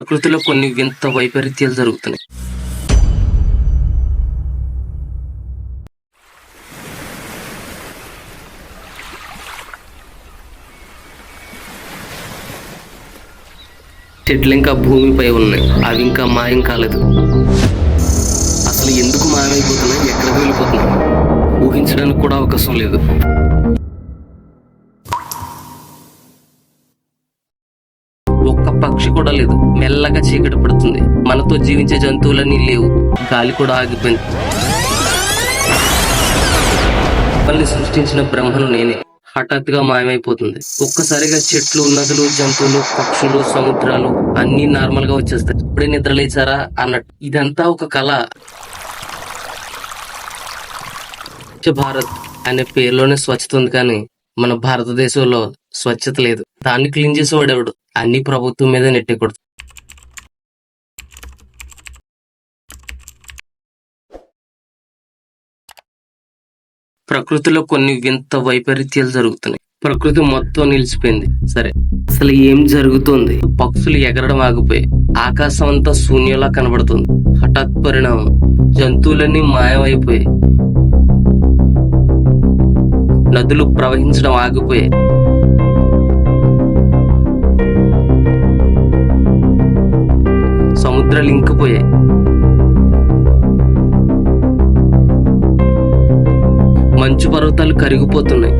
ప్రకృతిలో కొన్ని వింత వైపరీత్యాలు జరుగుతున్నాయి. చెట్లు ఇంకా భూమిపై ఉన్నాయి. అవి ఇంకా మాయం కాలేదు. అసలు ఎందుకు మాయమైపోతున్నాయి? ఎక్కడికి వెళ్ళిపోతున్నాయి? ఊహించడానికి కూడా అవకాశం లేదు. పక్షి కూడా లేదు. మెల్లగా చీకటి పడుతుంది. మనతో జీవించే జంతువులన్నీ లేవు. గాలి కూడా ఆగిపోయింది. మళ్ళీ సృష్టించిన బ్రహ్మను నేనే. హఠాత్తుగా మాయమైపోతుంది. ఒక్కసారిగా చెట్లు నదులు జంతువులు పక్షులు సముద్రాలు అన్ని నార్మల్గా వచ్చేస్తాయి. ఇప్పుడే నిద్ర లేచారా అన్నట్టు. ఇదంతా ఒక కళ. భారత్ అనే పేరులోనే స్వచ్ఛత ఉంది కానీ మన భారతదేశంలో స్వచ్ఛత లేదు. దాన్ని క్లీన్ చేసేవాడు ఎవడు? అన్ని ప్రభుత్వం మీద నెట్టకూడదు ప్రకృతిలో కొన్ని వింత వైపరీత్యాలు జరుగుతున్నాయి. ప్రకృతి మొత్తం నిలిచిపోయింది. సరే. అసలు ఏం జరుగుతుంది? పక్షులు ఎగరడం ఆగిపోయాయి. ఆకాశం అంతా శూన్యంలా కనబడుతుంది. హఠాత్ పరిణామం. జంతువులన్నీ మాయమైపోయాయి. నదులు ప్రవహించడం ఆగిపోయాయి. ముద్రలు ఇంకిపోయాయి మంచు పర్వతాలు కరిగిపోతున్నాయి.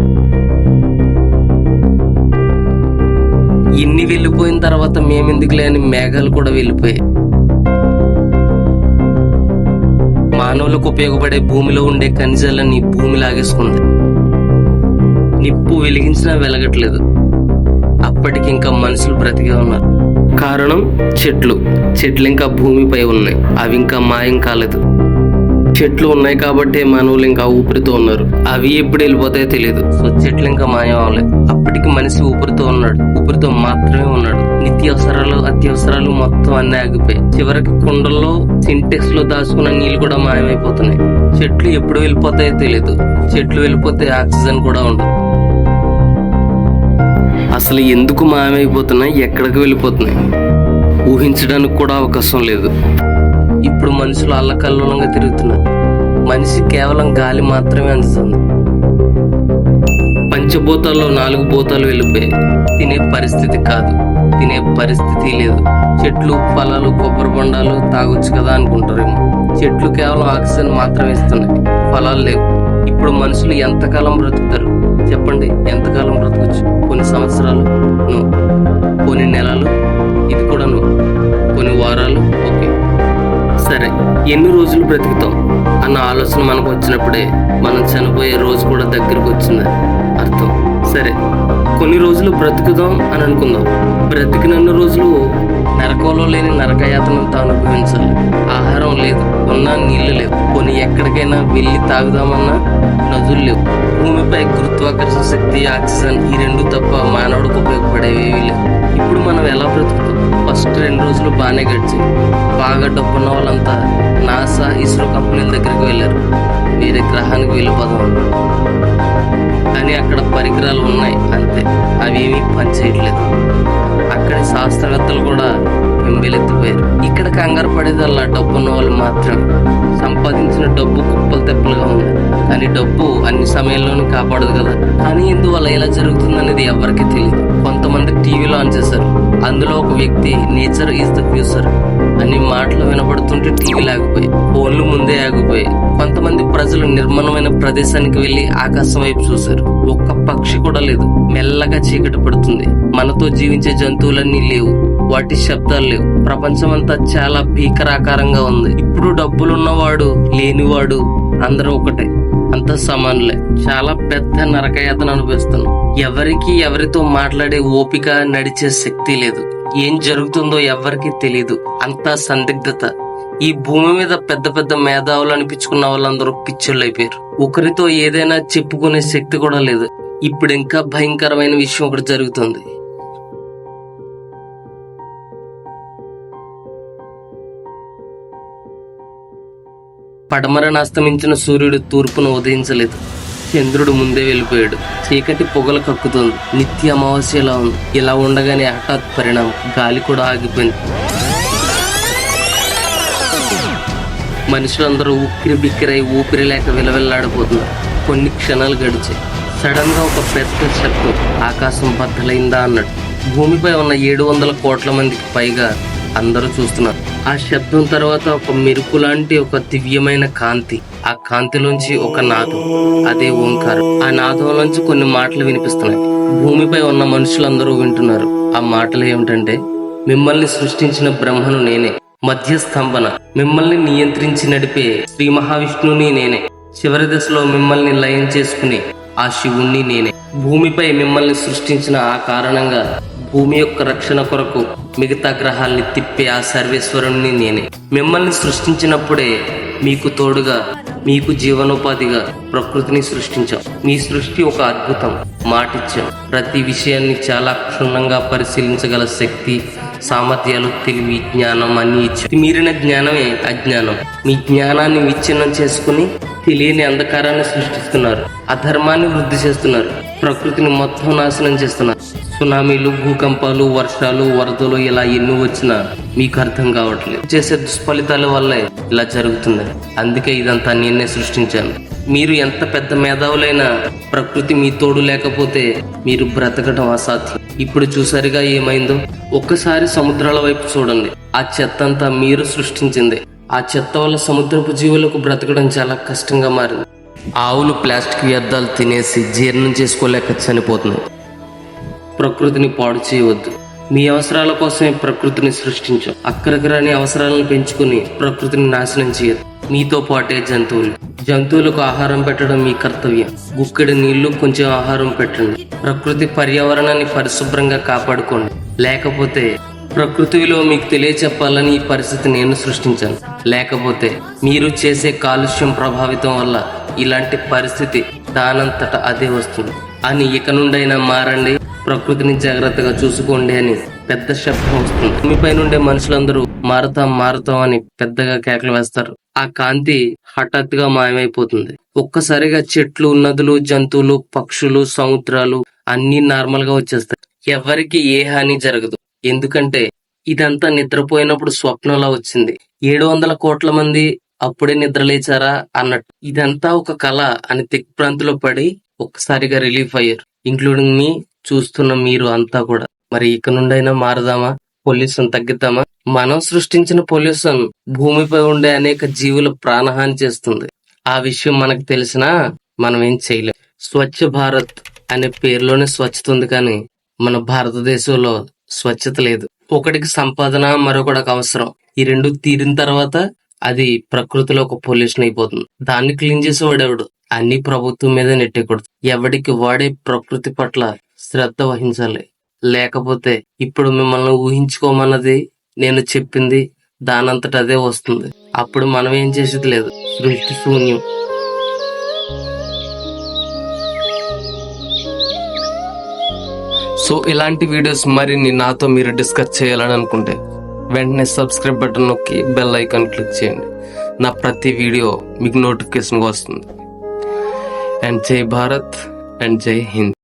ఇన్ని వెళ్ళిపోయిన తర్వాత మేమెందుకు లేని మేఘాలు కూడా వెళ్ళిపోయాయి. మానవులకు ఉపయోగపడే భూమిలో ఉండే ఖనిజాలని భూమి లాగేసుకుంది. నిప్పు వెలిగించినా వెలగట్లేదు. అప్పటికి ఇంకా మనుషులు బ్రతికే ఉన్నారు. కారణం చెట్లు. చెట్లు ఇంకా భూమిపై ఉన్నాయి. అవి ఇంకా మాయం కాలేదు. చెట్లు ఉన్నాయి కాబట్టి మానవులు ఇంకా ఊపిరితో ఉన్నారు. అవి ఎప్పుడు వెళ్ళిపోతాయో తెలియదు. సో చెట్లు ఇంకా మాయం అవ్వలేదు. అప్పటికి మనిషి ఊపిరితో ఉన్నాడు. ఊపిరితో మాత్రమే ఉన్నాడు. నిత్యావసరాలు అత్యవసరాలు మొత్తం అన్ని ఆగిపోయాయి. చివరికి కుండల్లో సింటెక్స్లో దాచుకున్న నీళ్ళు కూడా మాయమైపోతున్నాయి. చెట్లు ఎప్పుడు వెళ్ళిపోతాయో తెలియదు. చెట్లు వెళ్ళిపోతే ఆక్సిజన్ కూడా ఉండదు. అసలు ఎందుకు మాయమైపోతున్నాయి? ఎక్కడికి వెళ్ళిపోతున్నాయి? ఊహించడానికి కూడా అవకాశం లేదు. ఇప్పుడు మనుషులు అల్లకల్లోలంగా తిరుగుతున్నారు. మనిషి కేవలం గాలి మాత్రమే అందుతుంది పంచభూతాల్లో నాలుగు భూతాలు వెళ్ళిపోయాయి. తినే పరిస్థితి కాదు. తినే పరిస్థితి లేదు. చెట్లు ఫలాలు కొబ్బరి బొండాలు తాగొచ్చు కదా అనుకుంటారేమో. చెట్లు కేవలం ఆక్సిజన్ మాత్రమే ఇస్తున్నాయి. ఫలాలు లేవు. ఇప్పుడు మనుషులు ఎంతకాలం బ్రతుకుతారు? చెప్పండి ఎంతకాలం బ్రతకచ్చు? కొన్ని సంవత్సరాలు కొన్ని నెలలు ఇది కూడా నువ్వు కొన్ని వారాలు ఓకే. సరే ఎన్ని రోజులు బ్రతుకుతాం అన్న ఆలోచన మనకు వచ్చినప్పుడే మనం చనిపోయే రోజు కూడా దగ్గరకు వచ్చింది అర్థం. సరే కొన్ని రోజులు బ్రతుకుదాం అని అనుకుందాం. బ్రతికినన్ని రోజులు నరకంలో లేని నరకయాతనంతా అనుభవించాలి. ఆహారం లేదు ఉన్న నీళ్ళు లేవు. కొన్ని ఎక్కడికైనా వెళ్ళి తాగుదామన్నా నదులు లేవు. భూమిపై గురుత్వాకర్షణ శక్తి ఆక్సిజన్ ఈ రెండు తప్ప మానవుడికి ఉపయోగపడేవి ఏవీ లేవు. ఇప్పుడు మనం ఎలా బ్రతుకుతాం? ఫస్ట్ రెండు రోజులు బాగానే గడిచింది బాగా డబ్బున్న వాళ్ళంతా నాసా ఇస్రో కంపెనీల దగ్గరికి వెళ్ళారు. వేరే గ్రహానికి వెళ్ళిపోదాం కానీ అక్కడ పరికరాలు ఉన్నాయి అంతే. అవి ఏమీ పనిచేయట్లేదు. అక్కడి శాస్త్రవేత్తలు కూడా వెంబెలెత్తిపోయారు ఇక్కడ కంగారు పడేదల్లా డబ్బున్న వాళ్ళు మాత్రం సంపాదించిన డబ్బు కుప్పలు తెప్పలుగా ఉంది కానీ డబ్బు అన్ని సమయంలోనూ కాపాడదు కదా. కానీ ఎందువల్ల ఇలా జరుగుతుంది అనేది ఎవరికి తెలియదు కొంతమంది టీవీలో ఆన్ చేశారు. అందులో ఒక వ్యక్తి నేచర్ ఈజ్ ద ఫ్యూచర్ అన్ని మాటలు వినబడుతుంటే టీవీలు ఆగిపోయి ఫోన్లు ముందే ఆగిపోయాయి కొంతమంది ప్రజలు నిర్మలమైన ప్రదేశానికి వెళ్ళి ఆకాశం వైపు చూశారు. ఒక్క పక్షి కూడా లేదు. మెల్లగా చీకటి పడుతుంది. మనతో జీవించే జంతువులన్నీ లేవు. వాటి శబ్దాలు లేవు. ప్రపంచం అంతా చాలా భీకరాకారంగా ఉంది. ఇప్పుడు డబ్బులున్నవాడు లేనివాడు అందరూ ఒకటే. అంత సమానులే. చాలా పెద్ద నరకయాతన అనిపిస్తున్నాం ఎవరికి ఎవరితో మాట్లాడే ఓపిక నడిచే శక్తి లేదు. ఏం జరుగుతుందో ఎవరికి తెలియదు అంతా సందిగ్ధత. ఈ భూమి మీద పెద్ద పెద్ద మేధావులు అనిపించుకున్న వాళ్ళందరూ పిచ్చోళ్ళు అయిపోయారు ఒకరితో ఏదైనా చెప్పుకునే శక్తి కూడా లేదు. ఇప్పుడు ఇంకా భయంకరమైన విషయం ఒకటి జరుగుతుంది. పడమరన అస్తమించిన సూర్యుడు తూర్పును ఉదయించలేదు. చంద్రుడు ముందే వెళ్ళిపోయాడు. చీకటి పొగలు కక్కుతుంది. నిత్య అమావాస్యలా ఉంది? ఇలా ఉండగానే హఠాత్ పరిణామం. గాలి కూడా ఆగిపోయింది. మనుషులందరూ ఉక్కిరి బిక్కిరై ఊపిరి లేక విలవెల్లాడిపోతున్నారు. కొన్ని క్షణాలు గడిచాయి. సడన్గా ఒక పెద్ద శబ్దం ఆకాశం బద్దలైందా అన్నాడు. భూమిపై ఉన్న ఏడు వందల కోట్ల మందికి పైగా అందరూ చూస్తున్నారు. ఆ శబ్దం తర్వాత ఒక మెరుపు లాంటి ఒక దివ్యమైన కాంతి. ఆ కాంతిలోంచి ఒక నాదం అదే ఓంకారం. ఆ నాదంలోంచి కొన్ని మాటలు వినిపిస్తున్నాయి. భూమిపై ఉన్న మనుషులందరూ వింటున్నారు. ఆ మాటలు ఏమిటంటే మిమ్మల్ని సృష్టించిన బ్రహ్మను నేనే మధ్య స్తంభన మిమ్మల్ని నియంత్రించి నడిపే శ్రీ మహావిష్ణుని నేనే. చివరి దశలో మిమ్మల్ని లయం చేసుకుని ఆ శివుణ్ణి నేనే. భూమిపై మిమ్మల్ని సృష్టించిన ఆ కారణంగా భూమి యొక్క రక్షణ కొరకు మిగతా గ్రహాల్ని తిప్పే ఆ సర్వేశ్వరుణ్ణి నేనే. మిమ్మల్ని సృష్టించినప్పుడే మీకు తోడుగా మీకు జీవనోపాధిగా ప్రకృతిని సృష్టించాం. మీ సృష్టి ఒక అద్భుతం మాటిచ్చాం. ప్రతి విషయాన్ని చాలా క్షుణ్ణంగా పరిశీలించగల శక్తి సామర్థ్యాలు తెలివి జ్ఞానం అన్ని ఇచ్చి. మీరిన జ్ఞానమే అజ్ఞానం. మీ జ్ఞానాన్ని విచ్ఛిన్నం చేసుకుని తెలియని అంధకారాన్ని సృష్టిస్తున్నారు. అధర్మాన్ని వృద్ధి చేస్తున్నారు. ప్రకృతిని మొత్తం నాశనం చేస్తున్నారు. సునామీలు భూకంపాలు వర్షాలు వరదలు ఇలా ఎన్నో వచ్చినా మీకు అర్థం కావట్లేదు. చేసే దుష్ఫలితాల వల్లే ఇలా జరుగుతుంది. అందుకే ఇదంతా నేనే సృష్టించాను. మీరు ఎంత పెద్ద మేధావులైనా ప్రకృతి మీ తోడు లేకపోతే మీరు బ్రతకడం అసాధ్యం. ఇప్పుడు చూసారుగా ఏమైందో? ఒక్కసారి సముద్రాల వైపు చూడండి. ఆ చెత్త అంతా మీరు సృష్టించింది. ఆ చెత్త వల్ల సముద్రపు జీవులకు బ్రతకడం చాలా కష్టంగా మారింది. ఆవులు ప్లాస్టిక్ వ్యర్థాలు తినేసి జీర్ణం చేసుకోలేక చనిపోతున్నాయి. ప్రకృతిని పాడు చేయవద్దు. మీ అవసరాల కోసమే ప్రకృతిని సృష్టించాం. అక్కడికి రాని అవసరాలను పెంచుకుని ప్రకృతిని నాశనం చేయదు. మీతో పాటే జంతువులు. జంతువులకు ఆహారం పెట్టడం మీ కర్తవ్యం. గుక్కెడు నీళ్ళు కొంచెం ఆహారం పెట్టండి. ప్రకృతి పర్యావరణాన్ని పరిశుభ్రంగా కాపాడుకోండి. లేకపోతే ప్రకృతి విలువ మీకు తెలియచెప్పాలని ఈ పరిస్థితి నేను సృష్టించాను. లేకపోతే మీరు చేసే కాలుష్యం ప్రభావితం వల్ల ఇలాంటి పరిస్థితి దానంతట అదే వస్తుంది. అని ఇక నుండైనా మారండి ప్రకృతిని జాగ్రత్తగా చూసుకోండి అని పెద్ద శబ్దం వస్తుంది. భూమిపై నుండే మనుషులందరూ మారుతాం మారుతాం అని పెద్దగా కేకలు వేస్తారు. ఆ కాంతి హఠాత్తుగా మాయమైపోతుంది. ఒక్కసారిగా చెట్లు నదులు జంతువులు పక్షులు సముద్రాలు అన్ని నార్మల్గా వచ్చేస్తాయి. ఎవరికి ఏ హాని జరగదు. ఎందుకంటే ఇదంతా నిద్రపోయినప్పుడు స్వప్నంలా వచ్చింది. ఏడు వందల కోట్ల మంది అప్పుడే నిద్రలేచారా అన్నట్టు. ఇదంతా ఒక కళ అని దిగ్భ్రాంతిలో పడి ఒక్కసారిగా రిలీఫ్ అయ్యారు. ఇంక్లూడింగ్ మీ చూస్తున్న మీరు అంతా కూడా. మరి ఇక నుండైనా మారదామా? పొల్యూషన్ తగ్గిద్దామా? మనం సృష్టించిన పొల్యూషన్ భూమిపై ఉండే అనేక జీవుల ప్రాణహాని చేస్తుంది. ఆ విషయం మనకు తెలిసినా మనం ఏం చేయలేం. స్వచ్ఛ భారత్ అనే పేరులోనే స్వచ్ఛత ఉంది కానీ మన భారతదేశంలో స్వచ్ఛత లేదు. ఒకటికి సంపాదన మరొకటికి అవసరం. ఈ రెండు తీరిన తర్వాత అది ప్రకృతిలో ఒక పొల్యూషన్ అయిపోతుంది. దాన్ని క్లీన్ చేసేవాడు ఎవడు అన్ని ప్రభుత్వం మీద నెట్టేకూడదు ఎవడికి వాడే ప్రకృతి పట్ల శ్రద్ధ వహించాలి. లేకపోతే ఇప్పుడు మిమ్మల్ని ఊహించుకోమన్నది నేను చెప్పింది దానంతట అదే వస్తుంది. అప్పుడు మనం ఏం చేసేది లేదు. సృష్టి శూన్యం. సో ఇలాంటి వీడియోస్ మరిన్ని నాతో మీరు డిస్కస్ చేయాలని అనుకుంటే వెంటనే సబ్స్క్రైబ్ బటన్ నొక్కి బెల్ ఐకాన్ క్లిక్ చేయండి. నా ప్రతి వీడియో మీకు నోటిఫికేషన్ వస్తుంది. అండ్ జై భారత్ అండ్ జై హింద్.